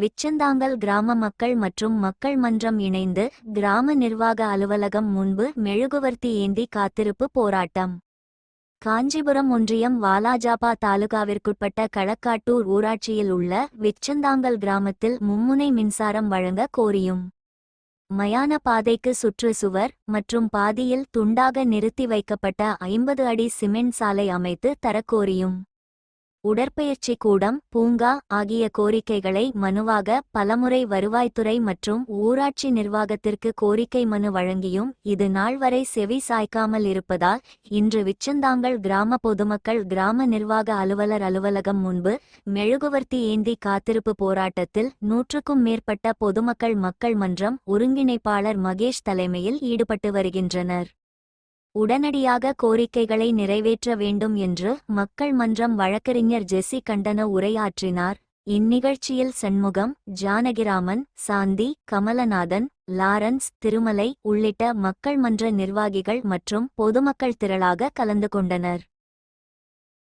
விச்சந்தாங்கல் கிராம மக்கள் மற்றும் மக்கள் மன்றம் இணைந்து கிராம நிர்வாக அலுவலகம் முன்பு மெழுகுவர்த்தி ஏந்தி காத்திருப்பு போராட்டம். காஞ்சிபுரம் ஒன்றியம் வாலாஜாபா தாலுகாவிற்குட்பட்ட களக்காட்டூர் ஊராட்சியில் உள்ள விச்சந்தாங்கல் கிராமத்தில் மும்முனை மின்சாரம் வழங்க கோரியும். மயான பாதைக்கு சுற்று சுவர் மற்றும் பாதியில் துண்டாக நிறுத்தி வைக்கப்பட்ட ஐம்பது அடி சிமெண்ட் சாலை அமைத்து தரக்கோரியும். உடற்பயிற்சி கூடம் பூங்கா ஆகிய கோரிக்கைகளை மனுவாக பலமுறை வருவாய்த்துறை மற்றும் ஊராட்சி நிர்வாகத்திற்கு கோரிக்கை மனு வழங்கியும் இது நாள் வரை செவி சாய்க்காமல் இருப்பதால் இன்று விச்சந்தாங்கல் கிராம பொதுமக்கள் கிராம நிர்வாக அலுவலர் அலுவலகம் முன்பு மெழுகுவர்த்தி ஏந்தி காத்திருப்பு போராட்டத்தில் நூற்றுக்கும் மேற்பட்ட பொதுமக்கள் மக்கள் மன்றம் ஒருங்கிணைப்பாளர் மகேஷ் தலைமையில் ஈடுபட்டு வருகின்றனர். உடனடியாக கோரிக்கைகளை நிறைவேற்ற வேண்டும் என்று மக்கள் மன்றம் வழக்கறிஞர் ஜெஸ்ஸி கண்டன உரையாற்றினார். இந்நிகழ்ச்சியில் சண்முகம் ஜானகிராமன் சாந்தி கமலநாதன் லாரன்ஸ் திருமலை உள்ளிட்ட மக்கள் மன்ற நிர்வாகிகள் மற்றும் பொதுமக்கள் திரளாக கலந்து கொண்டனர்.